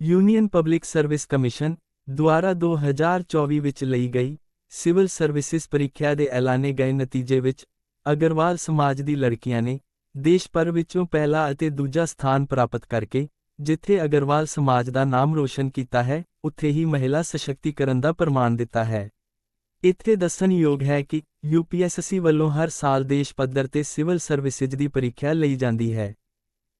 Union public service commission ਦੁਆਰਾ 2024 ਵਿੱਚ ਲਈ ਗਈ ਸਿਵਲ ਸਰਵਿਸਿਜ਼ ਪ੍ਰੀਖਿਆ ਦੇ ਐਲਾਨੇ ਗਏ ਨਤੀਜੇ ਵਿੱਚ ਅਗਰਵਾਲ ਸਮਾਜ ਦੀ ਲੜਕੀਆਂ ਨੇ ਦੇਸ਼ ਭਰ ਵਿੱਚੋਂ ਪਹਿਲਾ ਅਤੇ ਦੂਜਾ ਸਥਾਨ ਪ੍ਰਾਪਤ ਕਰਕੇ ਜਿੱਥੇ ਅਗਰਵਾਲ ਸਮਾਜ ਦਾ ਨਾਮ ਰੋਸ਼ਨ ਕੀਤਾ ਹੈ, ਉੱਥੇ ਹੀ ਮਹਿਲਾ ਸਸ਼ਕਤੀਕਰਨ ਦਾ ਪ੍ਰਮਾਣ ਦਿੱਤਾ ਹੈ। ਇੱਥੇ ਦੱਸਣਯੋਗ ਹੈ ਕਿ ਯੂਪੀਐਸਸੀ ਵੱਲੋਂ ਹਰ ਸਾਲ ਦੇਸ਼ ਪੱਧਰ ਤੇ ਸਿਵਲ ਸਰਵਿਸਿਜ਼ ਦੀ ਪ੍ਰੀਖਿਆ ਲਈ ਜਾਂਦੀ ਹੈ,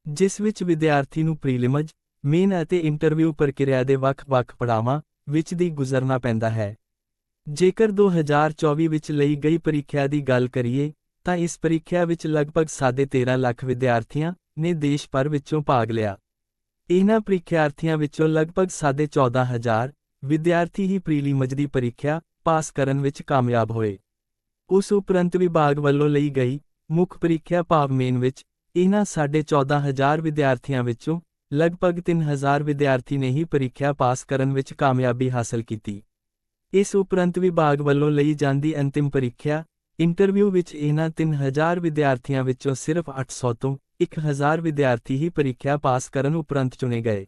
ਜਿਸ ਵਿੱਚ ਵਿਦਿਆਰਥੀ ਨੂੰ ਪ੍ਰੀਲਿਮਜ ਮੇਨ ਅਤੇ ਇੰਟਰਵਿਊ ਪ੍ਰਕਿਰਿਆ ਦੇ ਵੱਖ-ਵੱਖ ਪੜਾਵਾਂ ਵਿੱਚ ਦੀ ਗੁਜ਼ਰਨਾ ਪੈਂਦਾ ਹੈ। ਜੇਕਰ 2024 ਵਿੱਚ ਲਈ ਗਈ ਪ੍ਰੀਖਿਆ ਦੀ ਗੱਲ ਕਰੀਏ, ਤਾਂ ਇਸ ਪ੍ਰੀਖਿਆ ਵਿੱਚ ਲਗਭਗ 13.5 ਲੱਖ ਵਿਦਿਆਰਥੀਆਂ ਨੇ ਦੇਸ਼ ਭਰ ਵਿੱਚੋਂ ਭਾਗ ਲਿਆ। ਇਹਨਾਂ ਪ੍ਰੀਖਿਆਰਥੀਆਂ ਵਿੱਚੋਂ ਲਗਭਗ 14000 ਵਿਦਿਆਰਥੀ ਹੀ ਪ੍ਰੀਲਿਮਜ ਦੀ ਪ੍ਰੀਖਿਆ ਪਾਸ ਕਰਨ ਵਿੱਚ ਕਾਮਯਾਬ ਹੋਏ। ਉਸ ਉਪਰੰਤ ਵਿਭਾਗ ਵੱਲੋਂ ਲਈ ਗਈ ਮੁੱਖ ਪ੍ਰੀਖਿਆ ਭਾਵ ਮੇਨ ਵਿੱਚ ਇਹਨਾਂ 14000 ਵਿਦਿਆਰਥੀਆਂ ਵਿੱਚੋਂ ਲਗਭਗ 3000 ਵਿਦਿਆਰਥੀ ਨੇ ਹੀ ਪ੍ਰੀਖਿਆ ਪਾਸ ਕਰਨ ਵਿੱਚ ਕਾਮਯਾਬੀ ਹਾਸਲ ਕੀਤੀ। ਇਸ ਉਪਰੰਤ ਵਿਭਾਗ ਵੱਲੋਂ ਲਈ ਜਾਂਦੀ ਅੰਤਿਮ ਪ੍ਰੀਖਿਆ, ਇੰਟਰਵਿਊ ਵਿੱਚ ਇਹਨਾਂ 3000 ਵਿਦਿਆਰਥੀਆਂ ਵਿੱਚੋਂ ਸਿਰਫ 800 ਤੋਂ 1000 ਵਿਦਿਆਰਥੀ ਹੀ ਪ੍ਰੀਖਿਆ ਪਾਸ ਕਰਨ ਉਪਰੰਤ ਚੁਣੇ ਗਏ।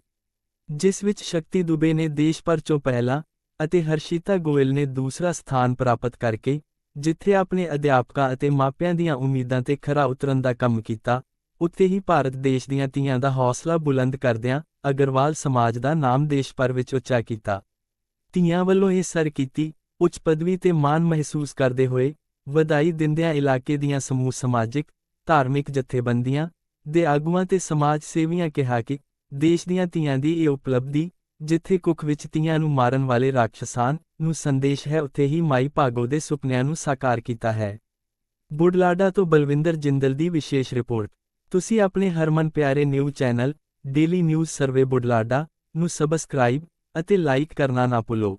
ਜਿਸ ਵਿੱਚ ਸ਼ਕਤੀ ਦੁਬੇ ਨੇ ਦੇਸ਼ ਭਰ ਚੋਂ ਪਹਿਲਾ ਅਤੇ ਹਰਸ਼ੀਤਾ ਗੋਇਲ ਨੇ ਦੂਸਰਾ ਸਥਾਨ ਪ੍ਰਾਪਤ ਕਰਕੇ, ਜਿੱਥੇ ਆਪਣੇ ਅਧਿਆਪਕਾਂ ਅਤੇ ਮਾਪਿਆਂ ਦੀਆਂ ਉਮੀਦਾਂ ਤੇ ਖਰਾ ਉਤਰਨ ਦਾ ਕੰਮ ਕੀਤਾ ਉੱਥੇ ਹੀ ਭਾਰਤ ਦੇਸ਼ ਦੀਆਂ ਧੀਆਂ ਦਾ ਹੌਸਲਾ ਬੁਲੰਦ ਕਰਦਿਆਂ ਅਗਰਵਾਲ ਸਮਾਜ ਦਾ ਨਾਮ ਦੇਸ਼ ਭਰ ਵਿੱਚ ਉੱਚਾ ਕੀਤਾ। ਧੀਆਂ ਵੱਲੋਂ ਇਹ ਸਰ ਕੀਤੀ, ਉੱਚ ਪਦਵੀ ਤੇ ਮਾਣ ਮਹਿਸੂਸ ਕਰਦੇ ਹੋਏ ਵਧਾਈ ਦਿੰਦਿਆਂ ਇਲਾਕੇ ਦੀਆਂ ਸਮੂਹ ਸਮਾਜਿਕ, ਧਾਰਮਿਕ ਜਥੇਬੰਦੀਆਂ ਦੇ ਆਗੂਆਂ ਤੇ ਸਮਾਜ ਸੇਵੀਆਂ ਕਿਹਾ ਕਿ ਦੇਸ਼ ਦੀਆਂ ਧੀਆਂ ਦੀ ਇਹ ਉਪਲਬਧੀ, ਜਿੱਥੇ ਕੁੱਖ ਵਿੱਚ ਧੀਆਂ ਨੂੰ ਮਾਰਨ ਵਾਲੇ ਰਾਖਸ਼ਾਂ ਨੂੰ ਸੰਦੇਸ਼ ਹੈ, ਉੱਥੇ ਹੀ ਮਾਈ ਭਾਗੋ ਦੇ ਸੁਪਨਿਆਂ ਨੂੰ ਸਾਕਾਰ ਕੀਤਾ ਹੈ। ਬੁਢਲਾਡਾ ਤੋਂ ਬਲਵਿੰਦਰ ਜਿੰਦਲ ਦੀ ਵਿਸ਼ੇਸ਼ ਰਿਪੋਰਟ। ਤੁਸੀਂ ਆਪਣੇ ਹਰਮਨ ਪਿਆਰੇ news channel daily news survey Budhlada ਨੂੰ ਸਬਸਕ੍ਰਾਈਬ ਅਤੇ ਲਾਈਕ ਕਰਨਾ ਨਾ ਭੁੱਲੋ।